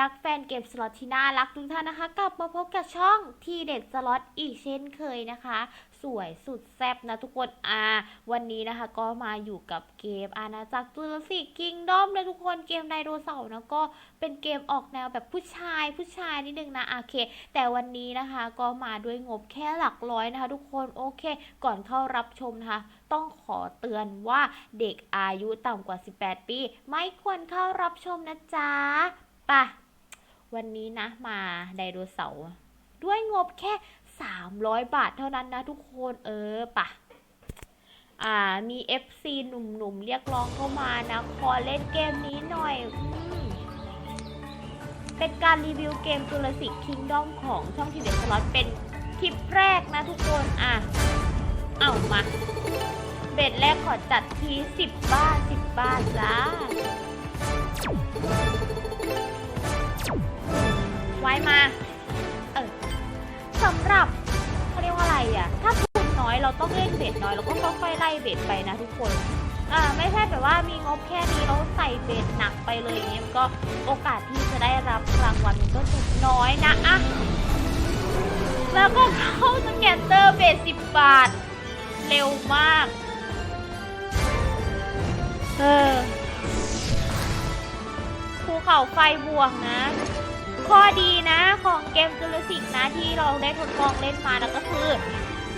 รักแฟนเกมสล็อตที่น่ารักทุกท่านนะคะ กลับมาพบกับช่องทีเด็ดสล็อตอีกเช่นเคยนะคะ สวยสุดแซ่บนะทุกคนอ่าวันนี้นะคะก็มาอยู่กับเกมอาณาจักรจูราสิกคิงดอมนะทุกคนเกมไดโนเสาร์นะก็เป็นเกมออกแนวแบบผู้ชายผู้ชายนิดนึงนะโอเค แต่วันนี้นะคะก็มาด้วยงบแค่หลักร้อยนะคะ ทุกคนโอเค ก่อนเข้ารับชมนะคะต้องขอเตือนว่าเด็กอายุต่ำกว่า 18 ปี ไม่ควรเข้ารับชมนะจ๊ะไป่ะ วันนี้นะมาไดโนเสาร์ด้วยงบแค่ 300 บาทเท่านั้นนะทุกคนเออป่ะอ่ามี FC หนุ่มๆ เรียกร้องเข้ามานะ ขอเล่นเกมนี้หน่อยอมเป็นการรีวิวเกม Jurassic Kingdom ของช่องทีเด็ดสล็อตเป็นคลิปแรกนะทุกคน อะ เอามา เบ็ดแรกขอจัดที 10บาท10บาทจ้า ต้องเล่นเบ็ดน้อยเราก็ค่อยๆไล่เบ็ดไปนะทุกคนอ่าไม่ใช่แบบว่ามีงบแค่นี้เราใส่เบ็ดหนักไปเลยอย่างเงี้ยก็โอกาสที่จะได้รับรางวัลมันก็จะน้อยนะอะแล้วก็เข้าสแกนเตอร์เบ็ดสิบบาท เร็วมาก เออภูเขาไฟบวกนะ ข้อดีนะของเกมจูเลสิกนะที่เราได้ทดลองเล่นมานะก็คือ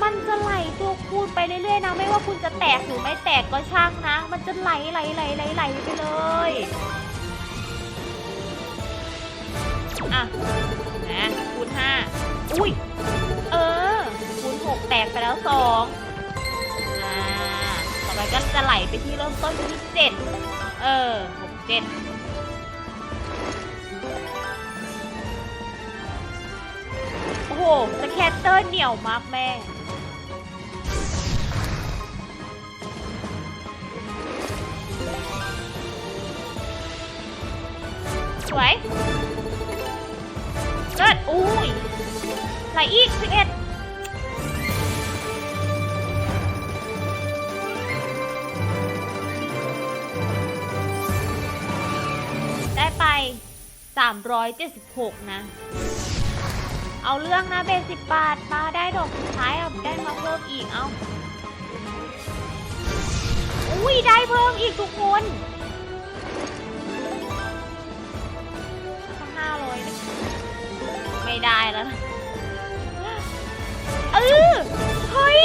มันจะไหลตัวคูณไปเรื่อยๆนะ ไม่ว่าคุณจะแตกหรือไม่แตกก็ช่างนะ มันจะไหลไหลไหลไหลไหลไปเลย อะนะคูณห้าอุ้ย เออ คูณหกแตกไปแล้วสองอ่า ต่อไปก็จะไหลไปที่เริ่มต้นที่เจ็ดเออหกเจ็ดโอ้โหสแคตเตอร์เหนียวมากแม่ สวยเลิศอุ้ยไหลอีกสิบเอ็ดได้ไป 376 นะ เอาเรื่องนะเบสิบบาทมาได้ดอกสุดท้ายเอาได้มาเพิ่มอีกเอาอุ้ยได้เพิ่มอีกทุกคน ไม่ได้แล้วนะเออเฮ้ย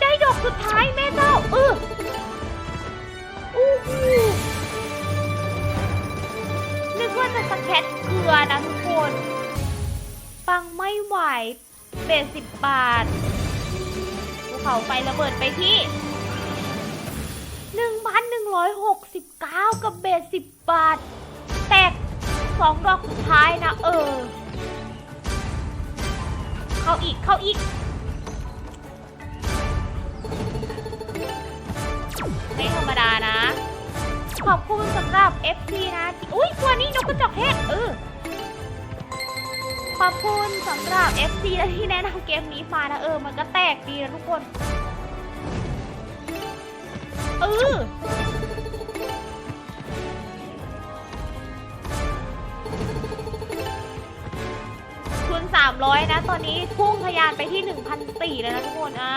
ได้ดอกสุดท้ายแม่เจ้าเอออู้หูนึกว่าจะสแคตเกลือนะทุกคน ปังไม่ไหวเบสสิบบาทภูเขาไฟระเบิดไปที่หนึ่งพันหนึ่งร้อยหกสิบเก้ากับเบสสิบบาท แตกสองดอกสุดท้ายนะเออ เข้าอีก เข้าอีกไม่ธรรมดานะ ขอบคุณสำหรับ FC นะ อุ้ยตัวนี้นกกระจอกเทศเออ ขอบคุณสำหรับ FC และที่แนะนำเกมนี้มานะ เออ มันก็แตกดีนะทุกคน เออ 300 นะ ตอนนี้พุ่งทะยานไปที่1,400แล้วนะทุกคนอ่า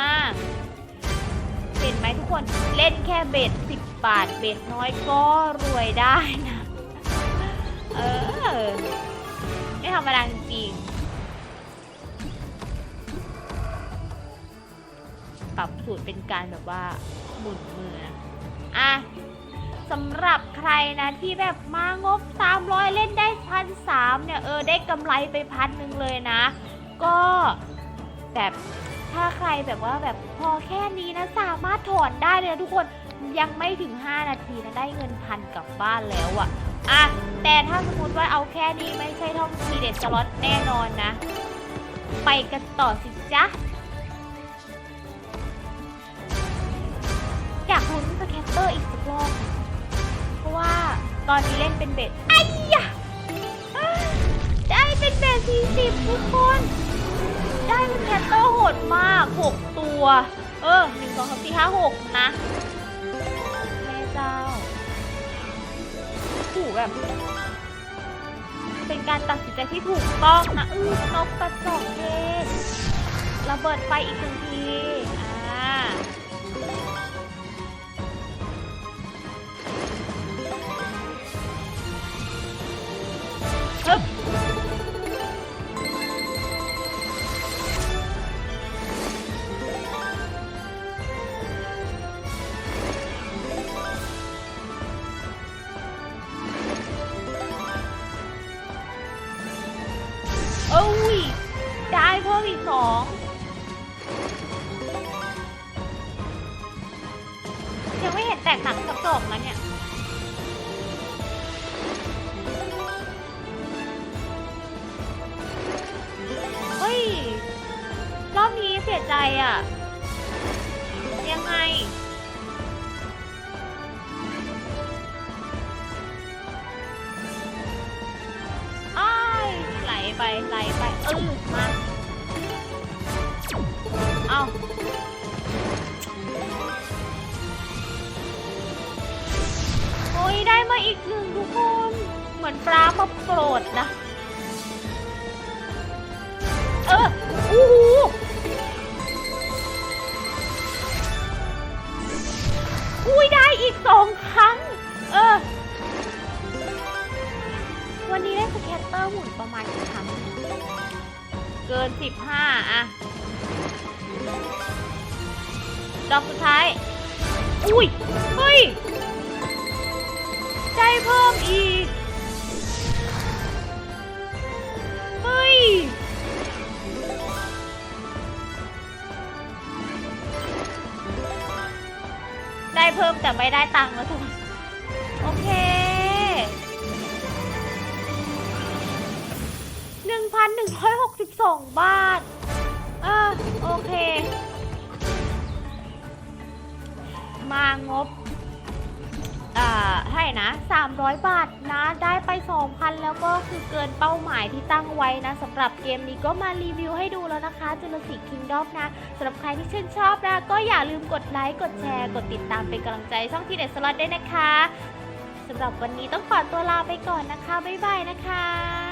เห็นไหมทุกคนเล่นแค่เบ็ด 10 บาท เบ็ดน้อยก็รวยได้นะ เออ ไม่ธรรมดาจริงปรับสูตรเป็นการแบบว่าหมุนมือนะอะสำหรับใครนะที่แบบมางบ 300 เล่นได้พันสาเนี่ยเออได้กำไรไปพันหนึ่งเลยนะ ก็แบบถ้าใครแบบว่าแบบพอแค่นี้นะสามารถถอนได้เลยนะทุกคนยังไม่ถึง 5 นาทีนะได้เงินพันกลับบ้านแล้วอะอะแต่ถ้าสมมติว่าเอาแค่นี้ไม่ใช่ท่องทีเด็ดสล็อตแน่นอนนะ ไปกันต่อสิจ๊ะอยากลุ้นสแคตเตอร์อีกสักรอบเพราะว่าตอนนี้เล่นเป็นเบ็ดไอ้ยะีสิบทุกคน ได้เป็นแพตเตอร์โหดมาก 6 ตัว เออ 1 2 3 4 5 6 นะแม่เจ้าถูกแบบ เป็นการตัดสินใจที่ถูกต้องนะ อื้อนกกระจอกเทศระเบิดไปอีกหนึ่งที ตกต่างสักดอกนะเนี่ยเฮ้ย รอบนี้เสียใจอะ ยังไงอ้ายไหลไปไหลไปเออมา เอา มาอีกหนึ่งทุกคน เหมือนปลามาโปรดนะ เอออู้หูอุ้ยได้อีกสองครั้ง เออ วันนี้ได้สแคตเตอร์หมุนประมาณกี่ครั้ง เกินสิบห้าอะดอกสุดท้าย อุ้ย เฮ้ย ได้เพิ่มอีก เฮ้ย ได้เพิ่มแต่ไม่ได้ตังค์แล้วทุกคนโอเคหนึ่งพันหนึ่งร้อยหกสิบสองบาทอ่าโอเค มางบาให้นะ 300 บาทนะ ได้ไป 2,000 แล้วก็คือเกินเป้าหมายที่ตั้งไว้นะสำหรับเกมนี้ก็มารีวิวให้ดูแล้วนะคะจุลศิษย์คิงดอมนะสำหรับใครที่ชื่นชอบนะ ก็อย่าลืมกดไลค์ กดแชร์ กดติดตามเป็นกำลังใจช่องทีเด็ดสล็อตด้วยนะคะสำหรับวันนี้ต้องขอตัวลาไปก่อนนะคะ บ๊ายบายนะคะ